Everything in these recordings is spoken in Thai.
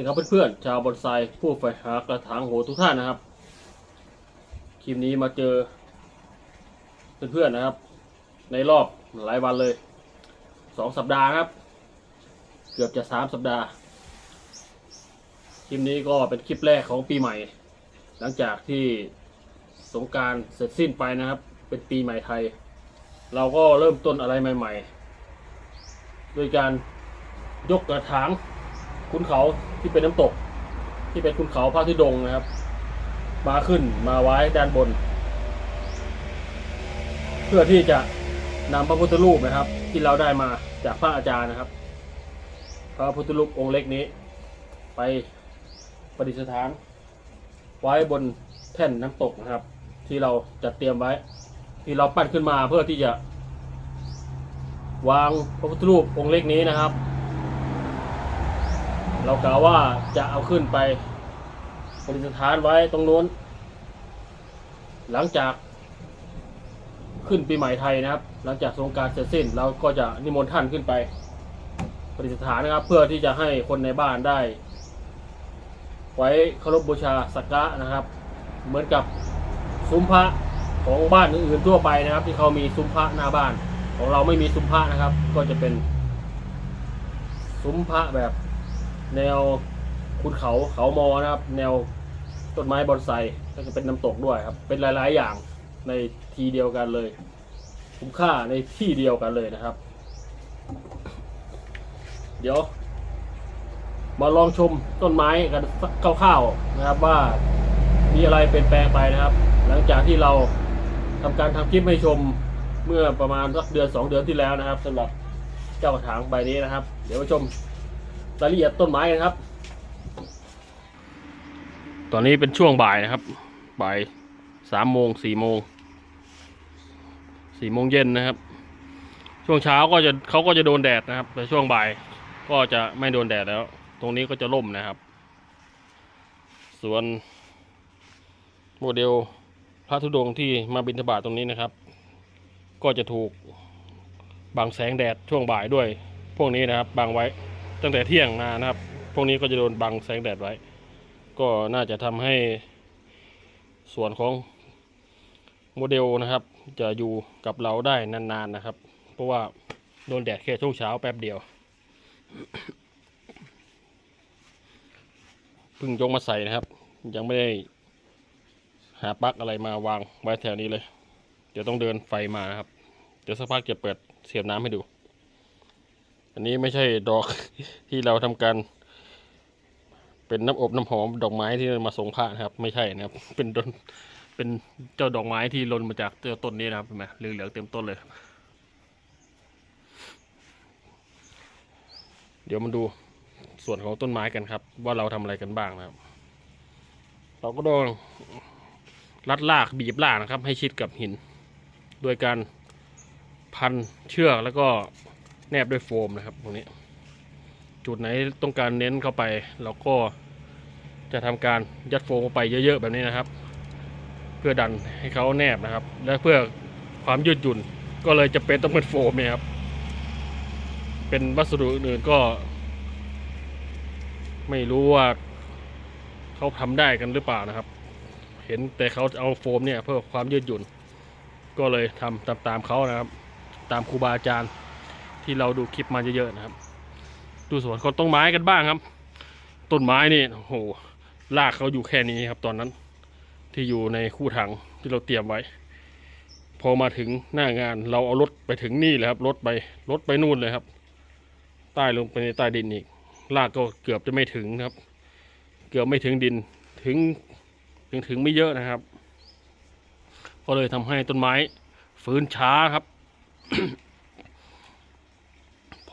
ดีครับเพื่อนๆชาวบอนไซผู้ใฝ่หากระถางโหทุกท่านนะครับคลิปนี้มาเจอเพื่อนๆนะครับ ในรอบหลายวันเลยสองสัปดาห์นะครับ เกือบจะสามสัปดาห์คลิปนี้ก็เป็นคลิปแรกของปีใหม่ หลังจากที่สงการเสร็จสิ้นไปนะครับ เป็นปีใหม่ไทย เราก็เริ่มต้นอะไรใหม่ ๆ โดยการยกกระถางคุณเขา ที่เป็นน้ำตก ที่เป็นคุณเขาพระธุดงนะครับ มาขึ้นมาไว้ด้านบน เพื่อที่จะนำพระพุทธรูปนะครับ ที่เราได้มาจากพระอาจารย์นะครับ พระพุทธรูปองค์เล็กนี้ ไปประดิษฐาน ไว้บนแท่นน้ำตกนะครับ ที่เราจัดเตรียมไว้ ที่เราปั้นขึ้นมาเพื่อที่จะ วางพระพุทธรูปองค์เล็กนี้นะครับ เรากล่าวว่าจะเอาขึ้นไปประดิษฐานไว้ตรงนู้น หลังจากขึ้นปีใหม่ไทยนะครับ หลังจากสงการเสร็จสิ้น เราก็จะนิมนต์ท่านขึ้นไปประดิษฐานนะครับ เพื่อที่จะให้คนในบ้านได้ ไว้เคารพบูชาสักการะนะครับ เหมือนกับซุ้มพระของบ้านอื่นๆทั่วไปนะครับ ที่เขามีซุ้มพระหน้าบ้าน ของเราไม่มีซุ้มพระนะครับ ก็จะเป็นซุ้มพระแบบ แนวคุณเขาเขามอนะครับ แนวต้นไม้บอนไซก็จะเป็นน้ำตกด้วยครับ เป็นหลาย ๆ อย่างในทีเดียวกันเลย คุ้มค่าในที่เดียวกันเลยนะครับ เดี๋ยว มาลองชมต้นไม้กันสักคร่าวๆนะครับว่ามีอะไรเปลี่ยนแปลงไปนะครับ หลังจากที่เราทำการทำคลิปให้ชมเมื่อประมาณสักเดือนสองเดือนที่แล้วนะครับสำหรับเจ้ากระถางใบนี้นะครับ เดี๋ยวมาชม รายละเอียดต้นไม้กันครับ ตอนนี้เป็นช่วงบ่ายนะครับ บ่ายสามโมงสี่โมงสี่โมงเย็นนะครับ ช่วงเช้าก็จะเขาก็จะโดนแดดนะครับแต่ช่วงบ่ายก็จะไม่โดนแดดแล้ว ตรงนี้ก็จะร่มนะครับ ส่วนโมเดลพระธุดงค์ที่มาบินทบาทตรงนี้นะครับ ก็จะถูกบังแสงแดดช่วงบ่ายด้วย พวกนี้นะครับบังไว้ ตั้งแต่เที่ยงมานะครับ พวกนี้ก็จะโดนบังแสงแดดไว้ ก็น่าจะทำให้ส่วนของโมเดลนะครับ จะอยู่กับเราได้นานๆนะครับ เพราะว่าโดนแดดแค่ช่วงเช้าแป๊บเดียวเพิ่งยกมาใส่นะครับ ยังไม่ได้หาปลั๊กอะไรมาวางไว้แถวนี้เลย เดี๋ยวต้องเดินไฟมาครับ เดี๋ยวสักพักจะเปิดเสียบน้ำให้ดู อันนี้ไม่ใช่ดอกที่เราทำการ เป็นน้ำอบน้ำหอมดอกไม้ที่มาส่งพระนะครับ ไม่ใช่นะครับ เป็นต้นเป็นเจ้าดอกไม้ที่หล่นมาจากเจ้าต้นนี้นะครับเห็นไหมเหลืองๆเต็มต้นเลย เดี๋ยวมาดูส่วนของต้นไม้กันครับ ว่าเราทำอะไรกันบ้างนะครับ เราก็ต้องรัดลากบีบลากนะครับ ให้ชิดกับหิน โดยการพันเชือกแล้วก็ แนบด้วยโฟมนะครับตรงนี้ จุดไหนต้องการเน้นเข้าไปเราก็จะทำการยัดโฟมเข้าไปเยอะๆแบบนี้นะครับ เพื่อดันให้เขาแนบนะครับ และเพื่อความยืดหยุ่นก็เลยจะเป็นต้องเป็นโฟมเนี่ยครับ เป็นวัสดุอื่นๆก็ ไม่รู้ว่าเขาทำได้กันหรือเปล่านะครับ เห็นแต่เขาเอาโฟมเนี่ยเพื่อความยืดหยุ่น ก็เลยทำตามๆเขานะครับ ตามครูบาอาจารย์ ที่เราดูคลิปมาเยอะๆนะครับ ดูสวนคนต้นไม้กันบ้างครับ ต้นไม้นี่โอ้โหรากเขาอยู่แค่นี้ครับ ตอนนั้น ที่อยู่ในคู่ถังที่เราเตรียมไว้ พอมาถึงหน้างานเราเอารถไปถึงนี่เลยครับรถไปรถไปนู่นเลยครับ ใต้ลงไปในใต้ดินอีกรากก็เกือบจะไม่ถึงครับ เกือบไม่ถึงดินถึงถึงถึงไม่เยอะนะครับ ก็เลยทำให้ต้นไม้ฟื้นช้าครับ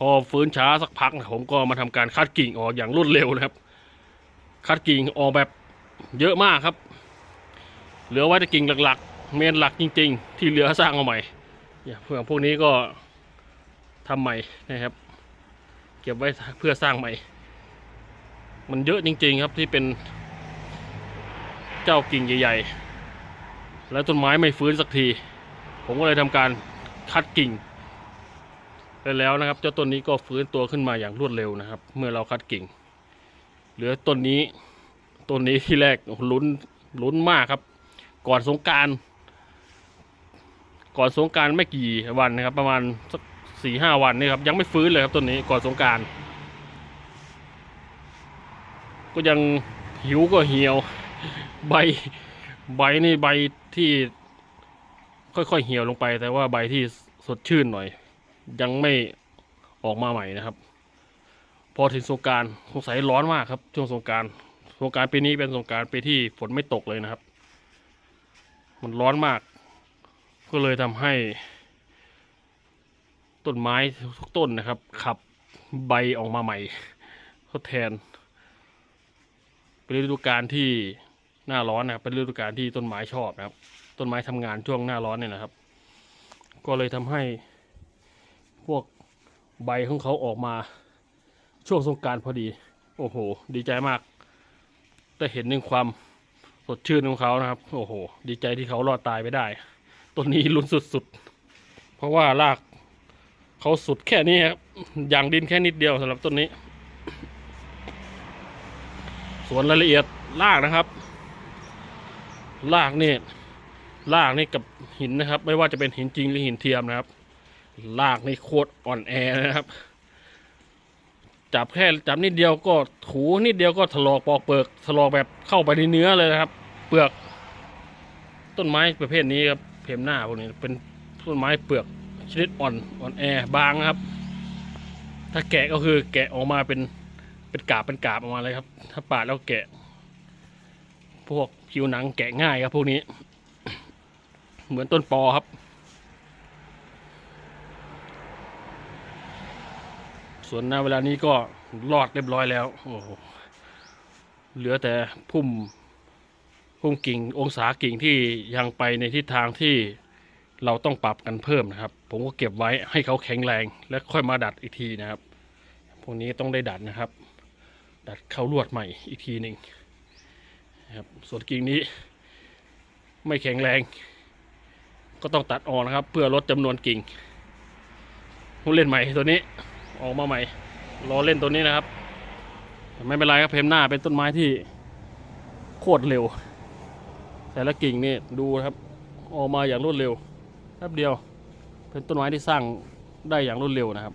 พอฟื้นช้าสักพักผมก็มาทำการคัดกิ่งออกอย่างรวดเร็วนะครับ คัดกิ่งออกแบบเยอะมากครับ เหลือไว้แต่กิ่งหลักๆ เมนหลักจริง ๆ ที่เหลือสร้างเอาใหม่เนี่ยเพื่อพวกนี้ก็ทำใหม่นะครับ เก็บไว้เพื่อสร้างใหม่ มันเยอะจริง ๆ ครับที่เป็น เจ้ากิ่งใหญ่ ๆ แล้วต้นไม้ไม่ฟื้นสักที ผมก็เลยทำการคัดกิ่ง ไปแล้วนะครับเจ้าต้นนี้ก็ฟื้นตัวขึ้นมาอย่างรวดเร็วนะครับ เมื่อเราคัดกิ่ง เหลือต้นนี้ต้นนี้ที่แรกลุ้นลุ้นมากครับ ก่อนสงการก่อนสงการไม่กี่วันนะครับ ประมาณสักสี่ห้าวันนี่ครับยังไม่ฟื้นเลยครับต้นนี้ก่อนสงการก็ยังหิวก็เหี่ยว ใบใบนี่ใบที่ค่อยๆเหี่ยวลงไป แต่ว่าใบที่สดชื่นหน่อย ยังไม่ออกมาใหม่นะครับ พอถึงสงการสงสัยร้อนมากครับ ช่วงสงการสงการปีนี้เป็นสงการปีที่ฝนไม่ตกเลยนะครับ มันร้อนมาก ก็เลยทำให้ ต้นไม้ทุกต้นนะครับ ขับใบออกมาใหม่ทดแทน เป็นฤดูกาลที่หน้าร้อนนะครับเป็นฤดูกาลที่ต้นไม้ชอบนะครับ ต้นไม้ทำงานช่วงหน้าร้อนเนี่ยนะครับ ก็เลยทำให้ พวกใบของเขาออกมาช่วงสงการพอดี โอ้โห ดีใจมาก ได้เห็นถึงความสดชื่นของเขานะครับ โอ้โห ดีใจที่เขารอดตายไปได้ ต้นนี้ลุ้นสุดๆ เพราะว่ารากเขาสุดแค่นี้ครับ อย่างดินแค่นิดเดียวสำหรับต้นนี้ ส่วนรายละเอียดรากนะครับ รากนี่รากนี่กับหินนะครับ ไม่ว่าจะเป็นหินจริงหรือหินเทียมนะครับ รากนี่โคตรอ่อนแอนะครับ จับแค่จับนิดเดียวก็ถูนิดเดียวก็ถลอกปอกเปลือกถลอกแบบเข้าไปในเนื้อเลยนะครับ เปลือก ต้นไม้ประเภทนี้ครับเพมหน้าพวกนี้เป็นต้นไม้เปลือกชนิดอ่อนอ่อนแอบางนะครับ ถ้าแกะก็คือแกะออกมาเป็นเป็นกาบเป็นกาบออกมาเลยครับ ถ้าปาดแล้วแกะ พวกผิวหนังแกะง่ายครับพวกนี้ เหมือนต้นปอครับ ส่วนณเวลานี้ก็รอดเรียบร้อยแล้ว โอ้โห เหลือแต่พุ่มพุ่มกิ่งองศากิ่งที่ยังไปในทิศทางที่เราต้องปรับกันเพิ่มนะครับ ผมก็เก็บไว้ให้เขาแข็งแรง แล้วค่อยมาดัดอีกทีนะครับ พวกนี้ต้องได้ดัดนะครับ ดัดเข้าลวดใหม่อีกทีหนึ่งนะครับ ส่วนกิ่งนี้ไม่แข็งแรง ก็ต้องตัดออกนะครับ เพื่อลดจำนวนกิ่งผู้เล่นใหม่ตัวนี้ ออกมาใหม่รอเล่นตัวนี้นะครับ แต่ไม่เป็นไรครับเพมหน้าเป็นต้นไม้ที่โคตรเร็ว แต่ละกิ่งนี่ดูครับ ออกมาอย่างรวดเร็วแป๊บเดียว เป็นต้นไม้ที่สร้างได้อย่างรวดเร็วนะครับ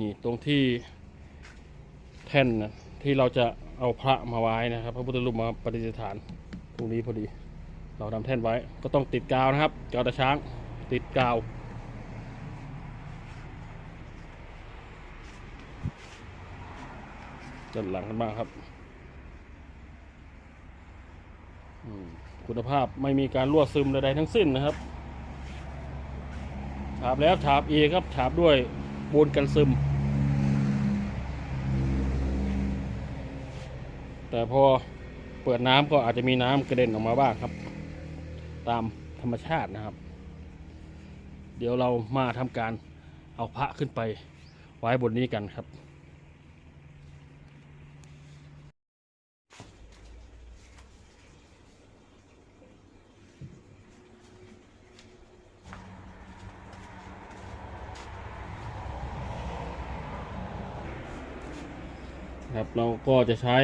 นี่ตรงที่แท่นนะที่เราจะเอาพระมาไว้นะครับ พระพุทธรูปมาประดิษฐานตรงนี้พอดี เราทำแท่นไว้ก็ต้องติดกาวนะครับกาวตาช้างติดกาว จัดหลังกันบ้างครับคุณภาพไม่มีการรั่วซึมใดๆทั้งสิ้นนะครับฉาบแล้วฉาบอีครับฉาบด้วยปูนกันซึม แต่พอเปิดน้ำก็อาจจะมีน้ำกระเด็นออกมาบ้างครับ ตามธรรมชาตินะครับ เดี๋ยวเรามาทำการเอาพระขึ้นไปไว้บนนี้กันครับ เราก็จะใช้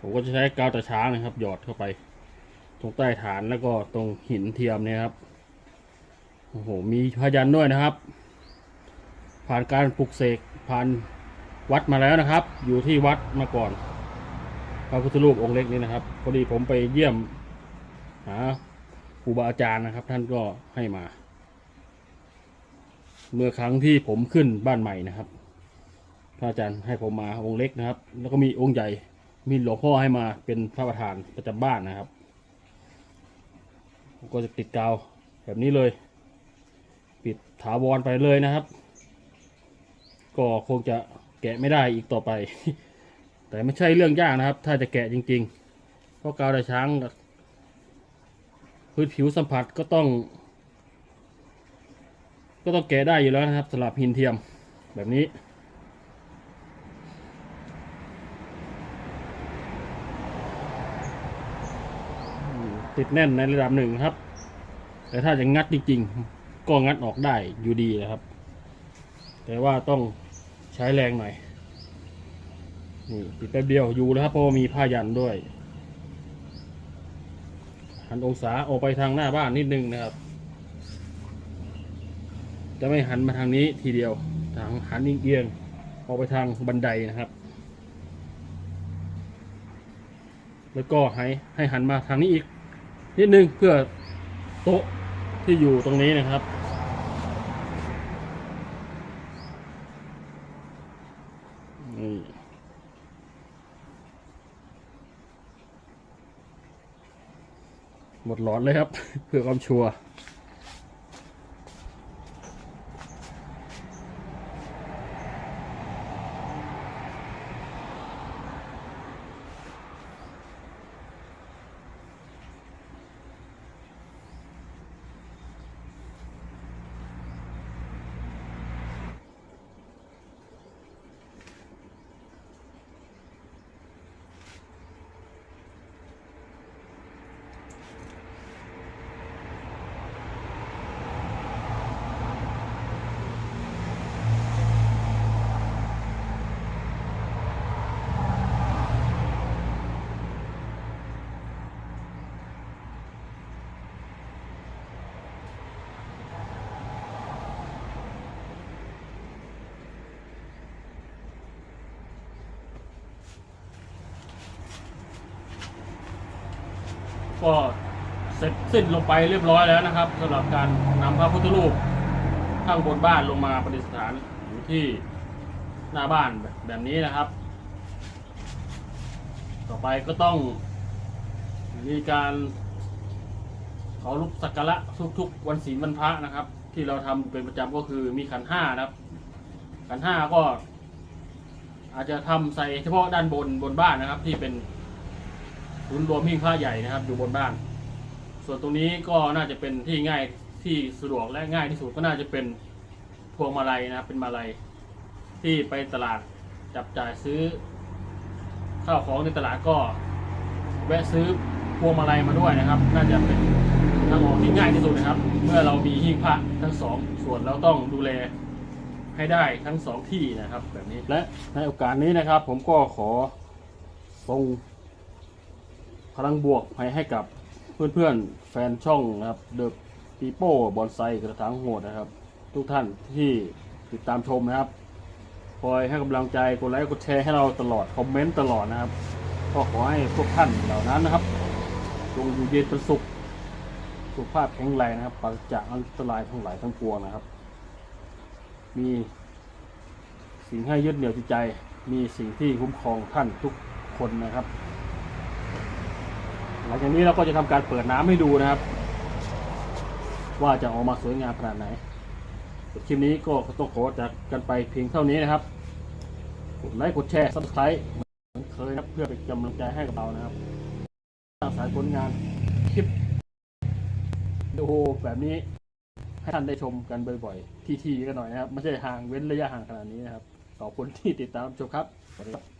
ผมก็จะใช้กาวตะช้างนะครับ หยอดเข้าไป ตรงใต้ฐานแล้วก็ตรงหินเทียมเนี่ยครับโอ้โหมีพยันด้วยนะครับ ผ่านการปลุกเสกผ่านวัดมาแล้วนะครับ อยู่ที่วัดมาก่อนพระพุทธรูปองค์เล็กนี้นะครับพอดีผมไปเยี่ยมหาครูบาอาจารย์นะครับ ท่านก็ให้มา เมื่อครั้งที่ผมขึ้นบ้านใหม่นะครับ พระอาจารย์ให้ผมมาองค์เล็กนะครับ แล้วก็มีองค์ใหญ่ มีหลวงพ่อให้มาเป็นพระประธานประจำบ้านนะครับก็จะติดกาวแบบนี้เลย ปิดถาวรไปเลยนะครับ ก็คงจะแกะไม่ได้อีกต่อไป แต่ไม่ใช่เรื่องยากนะครับ ถ้าจะแกะจริงๆ เพราะกาวดาช้างพื้นผิวสัมผัสก็ต้อง ก็ต้องแกะได้อยู่แล้วนะครับสำหรับหินเทียมแบบนี้ ติดแน่นในระดับหนึ่งครับ แต่ถ้าจะงัดจริงๆ ก็งัดออกได้อยู่ดีนะครับ แต่ว่าต้องใช้แรงหน่อยนี่ปิดแป๊บเดียวอยู่แล้วครับเพราะว่ามีผ้ายันด้วยหันองศาออกไปทางหน้าบ้านนิดนึงนะครับ จะไม่หันมาทางนี้ทีเดียว ทางหันเอียงออกไปทางบันไดนะครับ แล้วก็ให้ให้หันมาทางนี้อีก นิดนึงเพื่อโต๊ะที่อยู่ตรงนี้นะครับ นี่หมดหลอดเลยครับ เพื่อความชัวร์ ก็เสร็จสิ้นลงไปเรียบร้อยแล้วนะครับสำหรับการนำพระพุทธรูปข้างบนบ้านลงมาประดิษฐานอยู่ที่หน้าบ้านแบบนี้นะครับ ต่อไปก็ต้องมีการขอรูปสักการะทุกๆ วันศีลวันพระนะครับ ที่เราทำเป็นประจำก็คือมีขันห้านะครับ ขันห้าก็อาจจะทำใส่เฉพาะด้านบนบนบ้านนะครับที่เป็น ศูนย์รวมหิ้งพระใหญ่นะครับ อยู่บนบ้าน ส่วนตรงนี้ก็น่าจะเป็นที่ง่ายที่สะดวกและง่ายที่สุดก็น่าจะเป็นพวงมาลัยนะครับ เป็นมาลัย ที่ไปตลาดจับจ่ายซื้อข้าวของในตลาดก็ แวะซื้อพวงมาลัยมาด้วยนะครับ น่าจะเป็นทางออกที่ง่ายที่สุดนะครับ เมื่อเรามีหิ้งพระทั้งสองส่วนเราต้องดูแลให้ได้ทั้งสองที่นะครับ แบบนี้และในโอกาสนี้นะครับ ผมก็ขอส่ง พลังบวกให้ให้กับเพื่อนๆแฟนช่องนะครับเดอะปีโป้บอนไซกระถางโหดนะครับ ทุกท่านที่ติดตามชมนะครับคอยให้กำลังใจกดไลค์กดแชร์ให้เราตลอดคอมเมนต์ตลอดนะครับก็ขอให้พวกท่านเหล่านั้นนะครับจงอยู่เย็นเป็นสุขสุขภาพแข็งแรงนะครับปราศจากอันตรายทั้งหลายทั้งปวงนะครับ มีสิ่งให้ยึดเหนี่ยวจิตใจ มีสิ่งที่คุ้มครองท่านทุกคนนะครับ หลังจากนี้เราก็จะทำการเปิดน้ำให้ดูนะครับ ว่าจะออกมาสวยงามขนาดไหนคลิปนี้ก็ต้องขอจากกันไปเพียงเท่านี้นะครับกดไลค์กดแชร์ซับสไครต์เหมือนเคยนะเพื่อเป็นกำลังใจให้กับเรานะครับสร้างสายผลงานคลิปดูแบบนี้ให้ท่านได้ชมกันบ่อยๆ ทีๆกันหน่อยนะครับ ไม่ใช่ห่างเว้นระยะห่างขนาดนี้นะครับ ขอบคุณที่ติดตามชมครับสวัสดีครับ